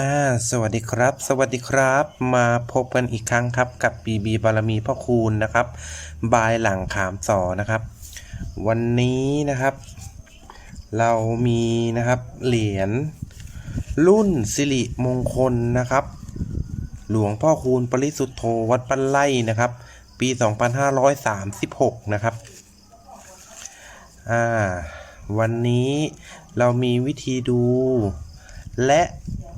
อ่าสวัสดีครับ สวัสดีครับ มาพบกันอีกครั้งครับกับบีบีบารมีพ่อคูณนะครับ บายหลังขามสอนะครับ วันนี้นะครับ เรามีนะครับเหรียญรุ่นสิริมงคลนะครับ หลวงพ่อคูณปริสุทธโธวัดปันไล่นะครับ ปี 2536 นะครับอ่าวันนี้เรามีวิธีดูและ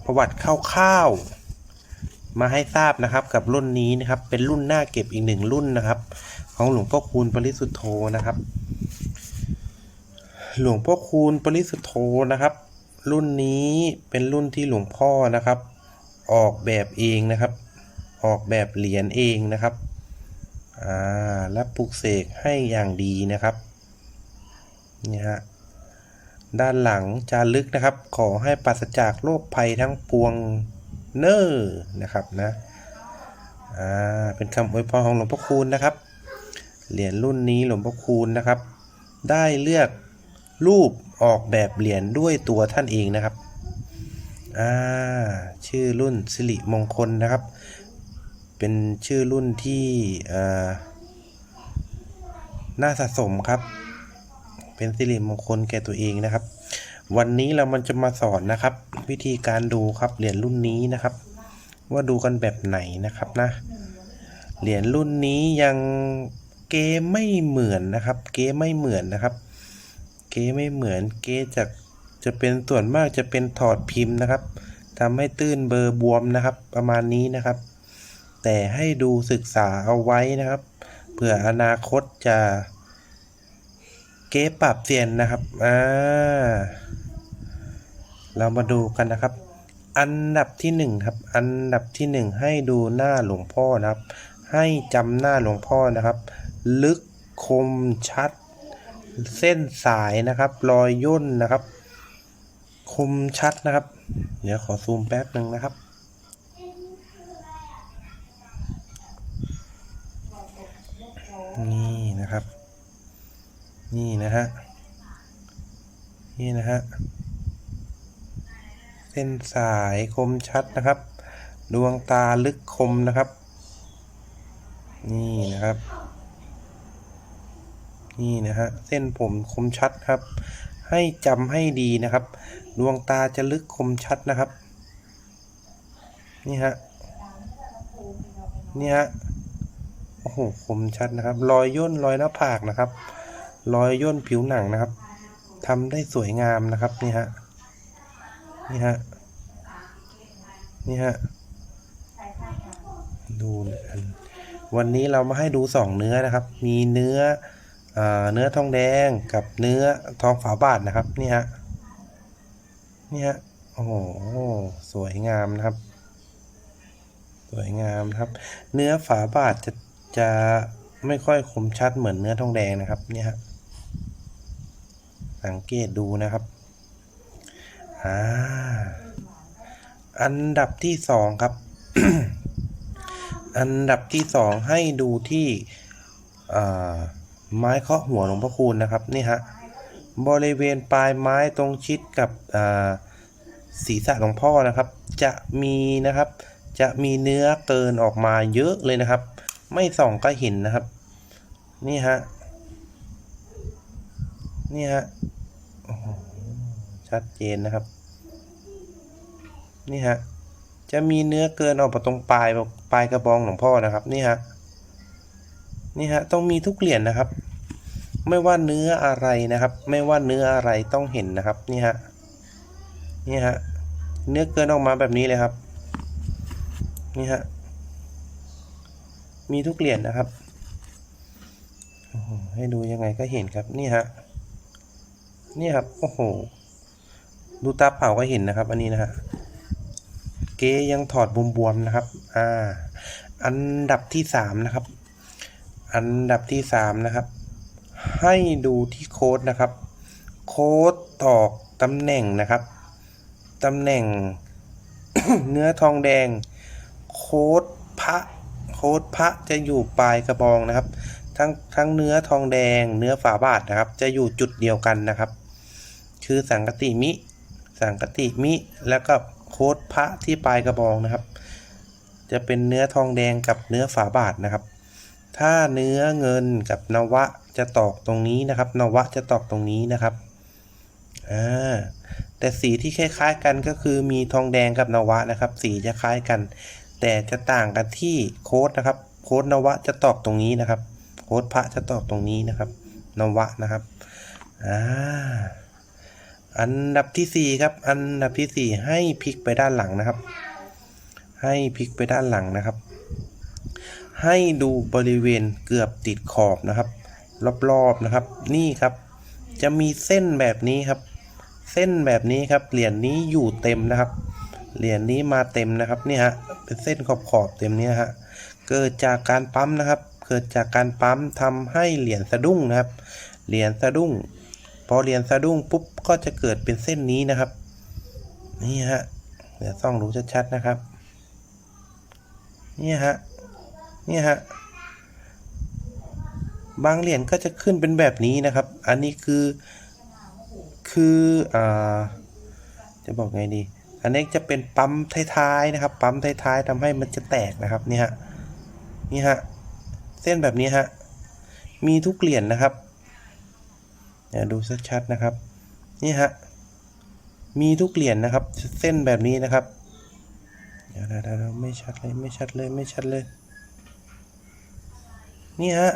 ประวัติคร่าวๆมาให้ทราบนะครับกับรุ่นนี้นะครับ เป็นรุ่นหน้าเก็บอีกหนึ่งรุ่นนะครับ ของหลวงพ่อคูณปริสุทธโธนะครับ หลวงพ่อคูณปริสุทธโธนะครับ รุ่นนี้เป็นรุ่นที่หลวงพ่อนะครับ ออกแบบเองนะครับ ออกแบบเหรียญเองนะครับอ่าและปลุกเสกให้อย่างดีนะครับนี่ฮะ ด้านหลังจารึกนะครับ ขอให้ปราศจากโรคภัยทั้งปวงเนอร์นะครับนะอ่าเป็นคำอวยพรของหลวงพ่อคูณนะครับ เหรียญรุ่นนี้หลวงพ่อคูณนะครับ ได้เลือกรูปออกแบบเหรียญด้วยตัวท่านเองนะครับอ่าชื่อรุ่นสิริมงคลนะครับ เป็นชื่อรุ่นที่อ่าน่าสะสมครับ เป็นสิริมงคลแก่ตัวเองนะครับ วันนี้เรามันจะมาสอนนะครับ วิธีการดูครับเหรียญรุ่นนี้นะครับ ว่าดูกันแบบไหนนะครับนะเหรียญรุ่นนี้ยังเกไม่เหมือนนะครับ เกไม่เหมือนนะครับ เกไม่เหมือนเกจะจะเป็นส่วนมากจะเป็นถอดพิมพ์นะครับทำให้ตื้นเบอร์บวมนะครับ ประมาณนี้นะครับ แต่ให้ดูศึกษาเอาไว้นะครับเผื่ออนาคตจะ เก๊ปรับเซียนนะครับ อ่า เรามาดูกันนะครับ อันดับที่หนึ่งครับ อันดับที่หนึ่งให้ดูหน้าหลวงพ่อนะครับ ให้จำหน้าหลวงพ่อนะครับ ลึกคมชัด เส้นสายนะครับ รอยย่นนะครับ คมชัดนะครับ เดี๋ยวขอซูมแป๊บหนึ่งนะครับนี่ นี่นะฮะ นี่นะฮะ เส้นสายคมชัดนะครับ ดวงตาลึกคมนะครับ นี่นะครับ นี่นะฮะ เส้นผมคมชัดครับ ให้จำให้ดีนะครับ ดวงตาจะลึกคมชัดนะครับ นี่ฮะ นี่ฮะ โอ้โห คมชัดนะครับ รอยย่นรอยหน้าผากนะครับ รอยย่นผิวหนังนะครับทำได้สวยงามนะครับนี่ฮะนี่ฮะนี่ฮะดูวันนี้เรามาให้ดูสองเนื้อนะครับ มีเนื้ออเนื้อทองแดงกับเนื้อทองฝาบาทนะครับนี่ฮะนี่ฮะโอ้โหสวยงามนะครับ สวยงามครับ เนื้อฝาบาทจะจะไม่ค่อยคมชัดเหมือนเนื้อทองแดงนะครับเนี่ยฮะ สังเกตดูนะครับอ่าอันดับที่สองครับ อันดับที่สองให้ดูที่ไม้เคาะหัวหลวงพ่อคูณนะครับนี่ฮะบริเวณปลายไม้ตรงชิดกับศีรษะหลวงพ่อนะครับ จะมีนะครับ จะมีเนื้อเกินออกมาเยอะเลยนะครับ ไม่ส่องก็เห็นนะครับ นี่ฮะนี่ฮะ ชัดเจนนะครับ นี่ฮะ จะมีเนื้อเกินออกมาตรงปลายปลายกระบองหลวงพ่อนะครับนี่ฮะนี่ฮะต้องมีทุกเหรียญนนะครับ ไม่ว่าเนื้ออะไรนะครับ ไม่ว่าเนื้ออะไรต้องเห็นนะครับนี่ฮะนี่ฮะเนื้อเกินออกมาแบบนี้เลยครับ นี่ฮะมีทุกเหรียญนนะครับให้ดูยังไงก็เห็นครับนี่ฮะ นี่ครับ โอ้โห ดูตาเปล่าก็เห็นนะครับ อันนี้นะฮะ เกยังถอดบวมๆนะครับ อ่า อันดับที่สามนะครับ อันดับที่สามนะครับ ให้ดูที่โค้ดนะครับ โค้ดตอกตำแหน่งนะครับ ตำแหน่ง เนื้อทองแดง โค้ดพระ โค้ดพระจะอยู่ปลายกระบองนะครับทั้งทั้งเนื้อทองแดงเนื้อฝาบาทนะครับ จะอยู่จุดเดียวกันนะครับ คือสังกติมิ สังกติมิ แล้วก็โค้ดพระที่ปลายกระบองนะครับ จะเป็นเนื้อทองแดงกับเนื้อฝาบาทนะครับ ถ้าเนื้อเงินกับนวะจะตอกตรงนี้นะครับ นวะจะตอกตรงนี้นะครับอ่าแต่สีที่คล้ายๆกันก็คือมีทองแดงกับนวะนะครับ สีจะคล้ายกัน แต่จะต่างกันที่โค้ดนะครับ โค้ดนวะจะตอกตรงนี้นะครับ โค้ดพระจะตอกตรงนี้นะครับ นวะนะครับอ่า อันดับที่สี่ครับ อันดับที่สี่ให้พลิกไปด้านหลังนะครับ ให้พลิกไปด้านหลังนะครับ ให้ดูบริเวณเกือบติดขอบนะครับ รอบๆนะครับ นี่ครับ จะมีเส้นแบบนี้ครับ เส้นแบบนี้ครับ เหรียญนี้อยู่เต็มนะครับ เหรียญนี้มาเต็มนะครับนี่ฮะ เป็นเส้นขอบขอบๆเต็มเนี้ฮะ เกิดจากการปั๊มนะครับ เกิดจากการปั๊มทำให้เหรียญสะดุ้งนะครับ เหรียญสะดุ้ง อเหรียญสะดุ้งปุ๊บก็จะเกิดเป็นเส้นนี้นะครับ นี่ฮะเดี๋ยวส่องดูชัดๆนะครับ นี่ฮะนี่ฮะบางเหรียญก็จะขึ้นเป็นแบบนี้นะครับ อันนี้คือคืออ่าจะบอกไงดี อันนี้จะเป็นปั๊มท้ายๆนะครับ ปั๊มท้ายๆทำให้มันจะแตกนะครับนี่ฮะนี่ฮะเส้นแบบนี้ฮะมีทุกเหรียญนะครับ ดูชัดๆนะครับ นี่ฮะ มีทุกเหรียญนะครับ เส้นแบบนี้นะครับ เดี๋ยวเดี๋ยวเดี๋ยวไม่ชัดเลยไม่ชัดเลยไม่ชัดเลย นี่ฮะ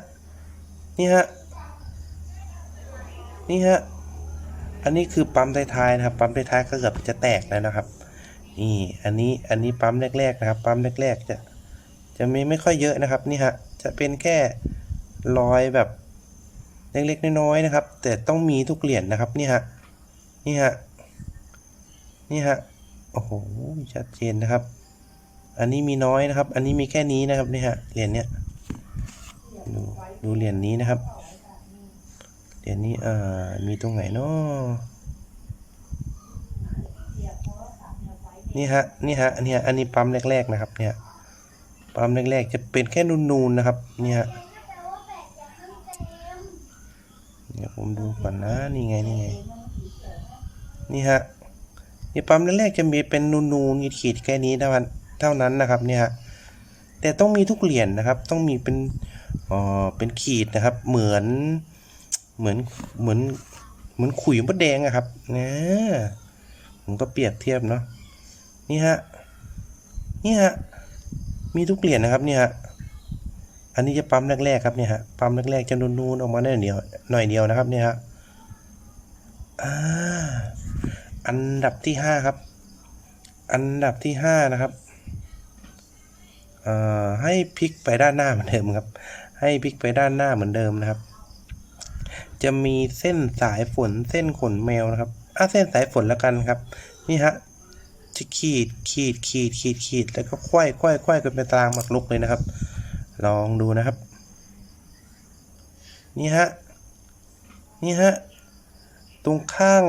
นี่ฮะ นี่ฮะ อันนี้คือปั๊มท้ายๆนะครับ ปั๊มท้ายๆก็เกือบจะแตกแล้วนะครับนี่อันนี้อันนี้ปั๊มแรกๆนะครับ ปั๊มแรกๆจะจะมีไม่ค่อยเยอะนะครับ นี่ฮะจะเป็นแค่รอยแบบ เล็กๆน้อยๆนะครับ แต่ต้องมีทุกเหรียญนะครับนี่ฮะนี่ฮะนี่ฮะโอ้โหชัดเจนนะครับ อันนี้มีน้อยนะครับ อันนี้มีแค่นี้นะครับนี่ฮะเหรียญเนี้ยดูดูเหรียญนี้นะครับเหรียญนี้อ่ามีตรงไหนเนาะนี่ฮะนี่ฮะอันนี้ฮะอันนี้ปั๊มแรก ๆนะครับเนี่ยปั๊มแรกๆจะเป็นแค่นูนๆนะครับนี่ฮะ เดี๋ยวผมดูก่อนนะนี่ไงนี่ไงนี่ฮะนี่ปั๊มแรกๆจะมีเป็นนูนๆขีดแค่นี้เท่านั้นเท่านั้นนะครับเนี่ยฮะแต่ต้องมีทุกเหรียญนะครับ ต้องมีเป็นเอ่อเป็นขีดนะครับ เหมือนเหมือนเหมือนเหมือนขุยมดแดงอะครับนะผมก็เปรียบเทียบเนาะนี่ฮะนี่ฮะมีทุกเหรียญนะครับเนี่ยฮะ อันนี้จะปั๊มแรกๆครับเนี่ยฮะปั๊มแรกๆจะนูนๆออกมาได้เดียวหน่อยเดียวนะครับเนี่ยฮะอ่าอันดับที่ห้าครับ อันดับที่ห้านะครับเอ่อให้พลิกไปด้านหน้าเหมือนเดิมครับ ให้พลิกไปด้านหน้าเหมือนเดิมนะครับ จะมีเส้นสายฝนเส้นขนแมวนะครับอะเส้นสายฝนแล้วกันครับ นี่ฮะจะขีดขีดขีดขีดขีดแล้วก็ควายควายควายกันเป็นตารางหมากรุกเลยนะครับ ลองดูนะครับ นี่ฮะ นี่ฮะ ตรงข้าง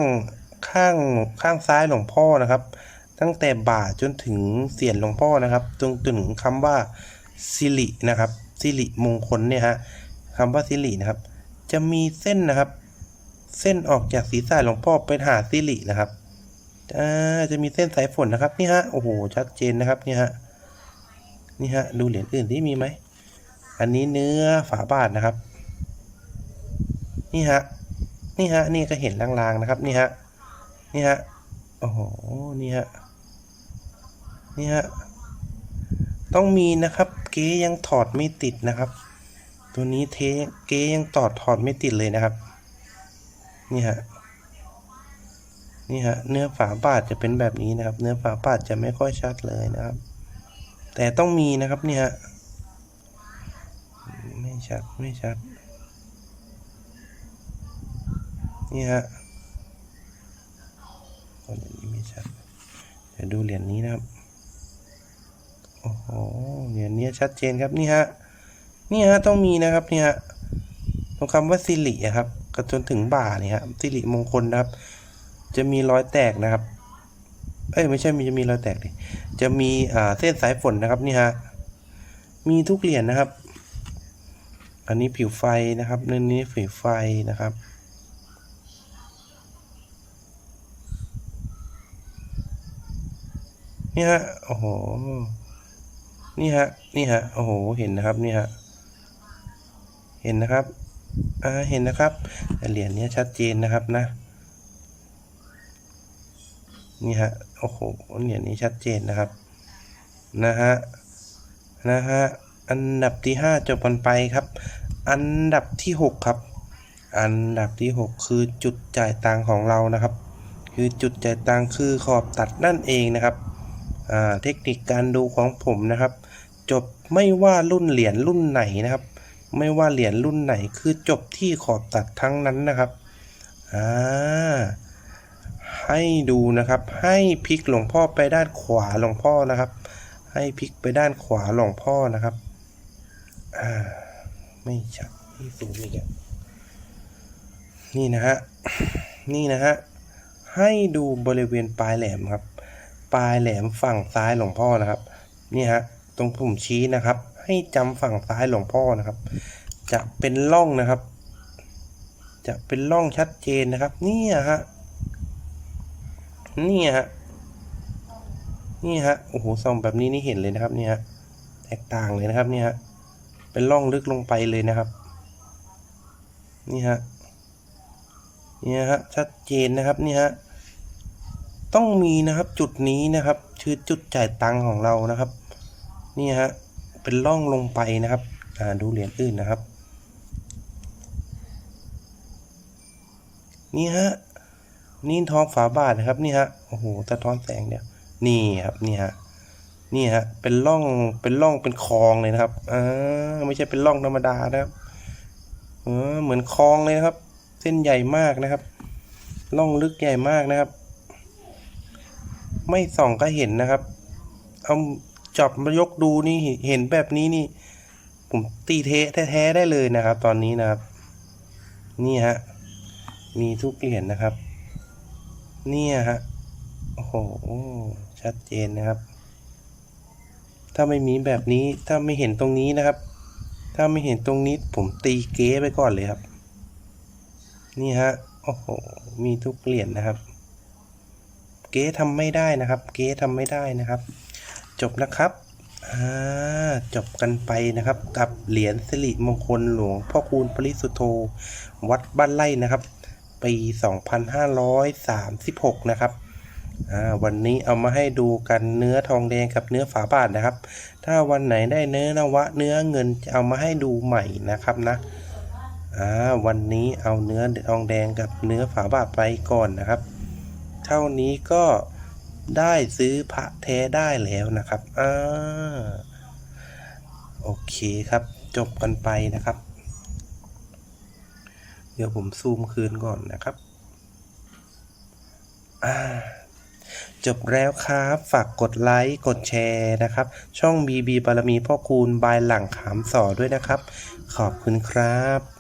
ข้างข้างซ้ายหลวงพ่อนะครับ ตั้งแต่บ่าจนถึงเสียนหลวงพ่อนะครับจนถึงคำว่าสิรินะครับสิริมงคลเนี่ยฮะคำว่าสิรินะครับ จะมีเส้นนะครับ เส้นออกจากศีรษะหลวงพ่อไปหาสิรินะครับอจะมีเส้นสายฝนนะครับนี่ฮะโอ้โหชัดเจนนะครับนี่ฮะนี่ฮะดูเหรียญอื่นที่มีไหม อันนี้เนื้อฝาบาทนะครับ นี่ฮะ นี่ฮะ นี่ก็เห็นลางๆนะครับ นี่ฮะ นี่ฮะ โอ้โห นี่ฮะ นี่ฮะ ต้องมีนะครับ เก๊ยังถอดไม่ติดนะครับ ตัวนี้เทเก๊ยังตอดถอดไม่ติดเลยนะครับ นี่ฮะ นี่ฮะ เนื้อฝาบาทจะเป็นแบบนี้นะครับ เนื้อฝาบาทจะไม่ค่อยชัดเลยนะครับ แต่ต้องมีนะครับนี่ฮะ ชัด ไม่ชัด นี่ฮะเหรียญนี้ไม่ชัด เดี๋ยวดูเหรียญนี้นะครับ โอ้โห เหรียญนี้ชัดเจนครับ นี่ฮะ นี่ฮะ ต้องมีนะครับ นี่ฮะตรงคำว่าสิริครับก็จนถึงบ่านี่ฮะสิริมงคลนะครับ จะมีรอยแตกนะครับ เอ้ยไม่ใช่มีจะมีรอยแตกดิ จะมีเส้นสายฝนนะครับนี่ฮะ มีทุกเหรียญนะครับ อันนี้ผิวไฟนะครับเนื้อนี้ผิวไฟนะครับ นี่ฮะ โอ้โห นี่ฮะ นี่ฮะ โอ้โห เห็นนะครับ นี่ฮะ เห็นนะครับ อ่า เห็นนะครับ เหรียญนี้ชัดเจนนะครับนะ นี่ฮะ โอ้โห เหรียญนี้ชัดเจนนะครับ นะฮะ นะฮะ อันดับที่ห้าจบกันไปครับ อันดับที่หกครับ อันดับที่หกคือจุดจ่ายตังของเรานะครับ คือจุดจ่ายตังคือขอบตัดนั่นเองนะครับเทคนิคการดูของผมนะครับ จบไม่ว่ารุ่นเหรียญรุ่นไหนนะครับ ไม่ว่าเหรียญรุ่นไหนคือจบที่ขอบตัดทั้งนั้นนะครับอ่าให้ดูนะครับ ให้พลิกหลวงพ่อไปด้านขวาหลวงพ่อนะครับ ให้พลิกไปด้านขวาหลวงพ่อนะครับ อ่า ไม่ชัดนี่สูงอีกอะนี่นะฮะ นี่นะฮะ ให้ดูบริเวณปลายแหลมครับ ปลายแหลมฝั่งซ้ายหลวงพ่อนะครับ นี่ฮะ ตรงผมชี้นะครับ ให้จำฝั่งซ้ายหลวงพ่อนะครับ จะเป็นร่องนะครับ จะเป็นร่องชัดเจนนะครับ นี่ฮะ นี่ฮะ นี่ฮะ โอ้โหส่องแบบนี้นี่เห็นเลยนะครับเนี่ยฮะ แตกต่างเลยนะครับเนี่ยฮะ เป็นร่องลึกลงไปเลยนะครับ นี่ฮะนี่ฮะชัดเจนนะครับนี่ฮะต้องมีนะครับจุดนี้นะครับคือจุดจ่ายตังค์ของเรานะครับ นี่ฮะเป็นร่องลงไปนะครับอ่าดูเหรียญอื่นนะครับ นี่ฮะนี่ท้องฝาบาทนะครับนี่ฮะโอ้โหสะท้อนแสงเดียวนี่ครับนี่ฮะ นี่ฮะเป็นร่องเป็นร่องเป็นคลองเลยนะครับอ่าไม่ใช่เป็นร่องธรรมดานะครับเออเหมือนคลองเลยนะครับ เส้นใหญ่มากนะครับร่องลึกใหญ่มากนะครับ ไม่ส่องก็เห็นนะครับ เอาจับมายกดูนี่เห็นแบบนี้นี่ ผมตีเทแท้ๆได้เลยนะครับ ตอนนี้นะครับ นี่ฮะมีทุกเหรียญนะครับ เนี่ยฮะโอ้โหชัดเจนนะครับ ถ้าไม่มีแบบนี้ถ้าไม่เห็นตรงนี้นะครับ ถ้าไม่เห็นตรงนี้ผมตีเก๊ไปก่อนเลยครับ นี่ฮะโอ้โหมีทุกเหรียญนะครับ เก๊ทำไม่ได้นะครับ เก๊ทำไม่ได้นะครับ จบนะครับอ่าจบกันไปนะครับ กับเหรียญสิริมงคลหลวงพ่อคูณปริสุทธโธวัดบ้านไร่นะครับ ปี 2536 นะครับ วันนี้เอามาให้ดูกันเนื้อทองแดงกับเนื้อฝาบาทนะครับ ถ้าวันไหนได้เนื้อนวะเนื้อเงินจะเอามาให้ดูใหม่นะครับนะวันนี้เอาเนื้อทองแดงกับเนื้อฝาบาทไปก่อนนะครับ เท่านี้ก็ได้ซื้อพระแท้ได้แล้วนะครับอ่าโอเคครับ จบกันไปนะครับ เดี๋ยวผมซูมคืนก่อนนะครับอ่า จบแล้วครับ ฝากกดไลค์ กดแชร์นะครับ ช่อง BB บารมีพ่อคูณบายหลังขามสอด้วยนะครับ ขอบคุณครับ